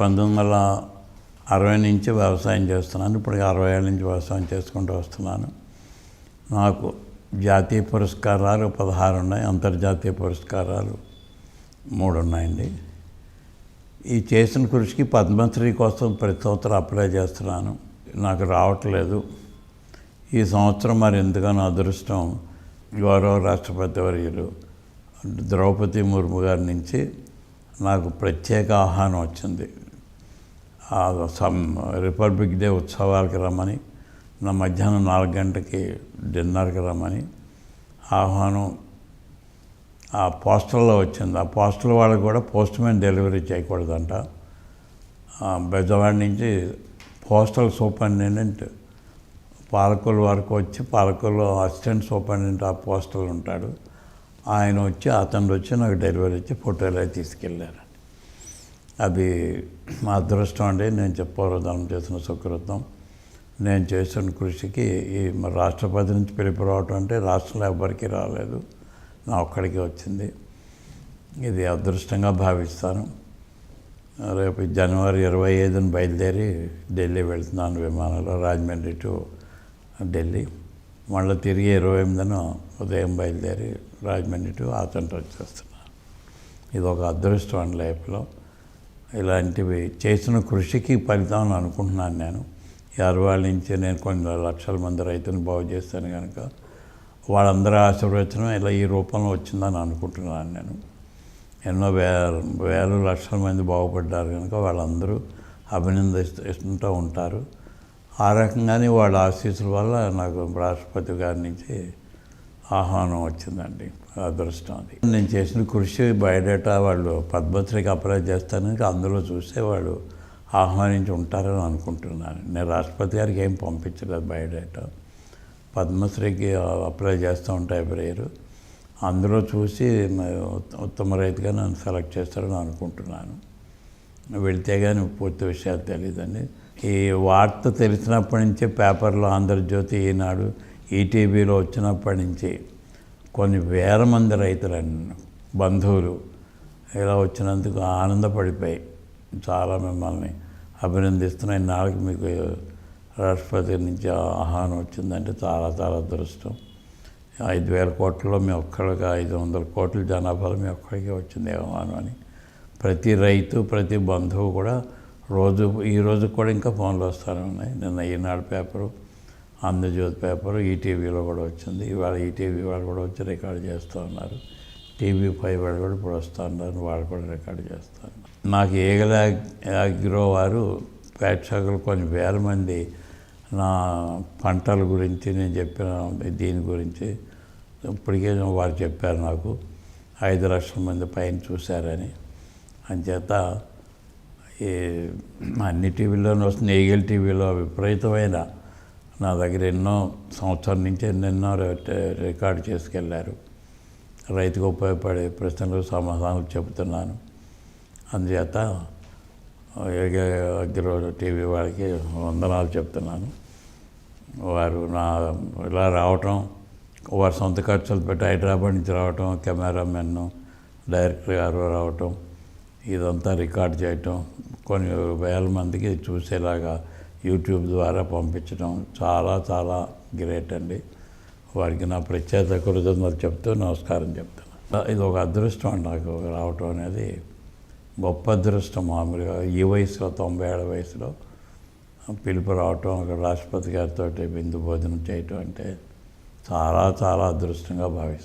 పంతొమ్మిది వందల అరవై నుంచి వ్యవసాయం చేస్తున్నాను. ఇప్పుడు అరవై ఏళ్ళ నుంచి వ్యవసాయం చేసుకుంటూ వస్తున్నాను. నాకు జాతీయ పురస్కారాలు పదహారు ఉన్నాయి. అంతర్జాతీయ పురస్కారాలు మూడు ఉన్నాయండి. ఈ చేసిన కృషికి పద్మశ్రీ కోసం ప్రతి సంవత్సరం అప్లై చేస్తున్నాను. నాకు రావట్లేదు. ఈ సంవత్సరం మరి ఎందుకనో అదృష్టం గౌరవ రాష్ట్రపతి వర్యులు ద్రౌపది ముర్ము గారి నుంచి నాకు ప్రత్యేక ఆహ్వానం వచ్చింది. సమ్ రిపబ్లిక్ డే ఉత్సవాలకు రమ్మని నా మధ్యాహ్నం నాలుగు గంటకి డిన్నర్కి రమ్మని ఆహ్వానం ఆ పోస్టల్లో వచ్చింది. ఆ పోస్టల్ వాళ్ళకి కూడా పోస్ట్ మ్యాన్ డెలివరీ చేయకూడదంట. బెజవాడ నుంచి పోస్టల్ సూపరింటెండెంట్ పాలకొల్లు వరకు వచ్చి పాలకొల్లు అసిస్టెంట్ సూపరింటెండెంట్ ఆ పోస్టల్ ఉంటాడు. ఆయన వచ్చి అతను వచ్చి నాకు డెలివరీ ఇచ్చి ఫోటోలు అవి తీసుకెళ్ళారు. అది మా అదృష్టం అండి. నేను చెప్పవరదానం చేసిన సుకృతం. నేను చేసిన కృషికి ఈ రాష్ట్రపతి నుంచి పిలుపు రావటం అంటే రాష్ట్రంలో ఎవ్వరికీ రాలేదు. నా ఒక్కడికి వచ్చింది. ఇది అదృష్టంగా భావిస్తాను. రేపు జనవరి ఇరవై ఐదున బయలుదేరి ఢిల్లీ వెళ్తున్నాను విమానంలో రాజమండ్రి టు ఢిల్లీ. మళ్ళీ తిరిగి ఇరవై ఎనిమిదిన ఉదయం బయలుదేరి రాజమండ్రి టు ఆచంట వచ్చేస్తున్నాను ఇది ఒక అదృష్టం అండి లైఫ్లో. ఇలాంటివి చేసిన కృషికి ఫలితం అని అనుకుంటున్నాను నేను. యారవాళ్ళ నుంచి నేను కొన్ని లక్షల మంది రైతులను బాగు చేస్తాను కనుక వాళ్ళందరూ ఆశీర్వచనం ఇలా ఈ రూపంలో వచ్చిందని అనుకుంటున్నాను నేను. ఎన్నో వే వేల లక్షల మంది బాగుపడ్డారు కనుక వాళ్ళందరూ అభినందిస్తుంటూ ఉంటారు. ఆ రకంగానే వాళ్ళ ఆశీస్సుల వల్ల నాకు రాష్ట్రపతి గారి నుంచి ఆహ్వానం వచ్చిందండి. అదృష్టం అది. నేను చేసిన కృషి బయోడేటా వాళ్ళు పద్మశ్రీకి అప్లై చేస్తాను అందులో చూస్తే వాళ్ళు ఆహ్వానించి ఉంటారని అనుకుంటున్నాను. నేను రాష్ట్రపతి గారికి ఏం పంపించలేదు బయోడేటా. పద్మశ్రీకి అప్లై చేస్తూ ఉంటాయి ప్రేయరు. అందులో చూసి ఉత్తమ రైతుగా నన్ను సెలెక్ట్ చేస్తారని అనుకుంటున్నాను. వెళితే కానీ పూర్తి విషయాలు తెలియదండి ఈ వార్త తెలిసినప్పటి నుంచే పేపర్లో ఆంధ్రజ్యోతి ఈనాడు ఈటీవీలో వచ్చినప్పటి నుంచి కొన్ని వేల మంది రైతులండి బంధువులు ఇలా వచ్చినందుకు ఆనందపడిపోయి చాలా మిమ్మల్ని అభినందిస్తున్నాయి. నాలుగు మీకు రాష్ట్రపతి నుంచి ఆహ్వానం వచ్చిందంటే చాలా చాలా అదృష్టం. ఐదు వేల కోట్లలో మీ ఒక్కడికి ఐదు వందల కోట్ల జనాభాలో మీ ఒక్కడికే వచ్చింది ఆహ్వానం అని. ప్రతి రైతు ప్రతి బంధువు కూడా రోజు ఈ కూడా ఇంకా ఫోన్లు వస్తూనే ఉన్నాయి. నిన్న ఈనాడు పేపరు ఆంధ్రజ్యోతి పేపర్ ఈటీవీలో కూడా వచ్చింది. ఇవాళ ఈటీవీ వాళ్ళు కూడా వచ్చి రికార్డ్ చేస్తూ ఉన్నారు. టీవీ ఫైవ్ వాళ్ళు కూడా ఇప్పుడు వస్తూ ఉన్నారు. వాళ్ళు కూడా రికార్డ్ చేస్తారు నాకు ఏగల అగ్రో వారు ప్రేక్షకులు కొన్ని వేల మంది నా పంటల గురించి నేను చెప్పిన దీని గురించి ఇప్పటికే వారు చెప్పారు నాకు. ఐదు లక్షల మంది పైన చూశారని. అంచేత ఈ అన్ని టీవీల్లోనూ వస్తుంది ఏగల్ టీవీలో విపరీతమైన నా దగ్గర ఎన్నో సంవత్సరం నుంచి ఎన్నెన్నో రికార్డు చేసుకెళ్ళారు రైతుకు ఉపయోగపడే ప్రశ్నలకు సమాధానాలు చెబుతున్నాను. అందుచేత అగ్రో టీవీ వాళ్ళకి వందనాలు చెప్తున్నాను. వారు నా ఇలా రావటం వారి సొంత ఖర్చులు పెట్టి హైదరాబాద్ నుంచి రావటం కెమెరామెన్ డైరెక్టర్ గారు రావటం ఇదంతా రికార్డ్ చేయటం కొన్ని వేల మందికి చూసేలాగా యూట్యూబ్ ద్వారా పంపించడం చాలా చాలా గ్రేట్ అండి. వాడికి నా ప్రత్యేక కృతజ్ఞతలు చెప్తూ నమస్కారం చెప్తాను ఇది ఒక అదృష్టం అండి నాకు రావటం అనేది. గొప్ప అదృష్టం మామూలుగా. ఈ వయసులో తొంభై ఏళ్ళ వయసులో పిలుపు రావటం అక్కడ రాష్ట్రపతి గారితో బిందు భోజనం చేయటం అంటే చాలా చాలా అదృష్టంగా భావిస్తాను.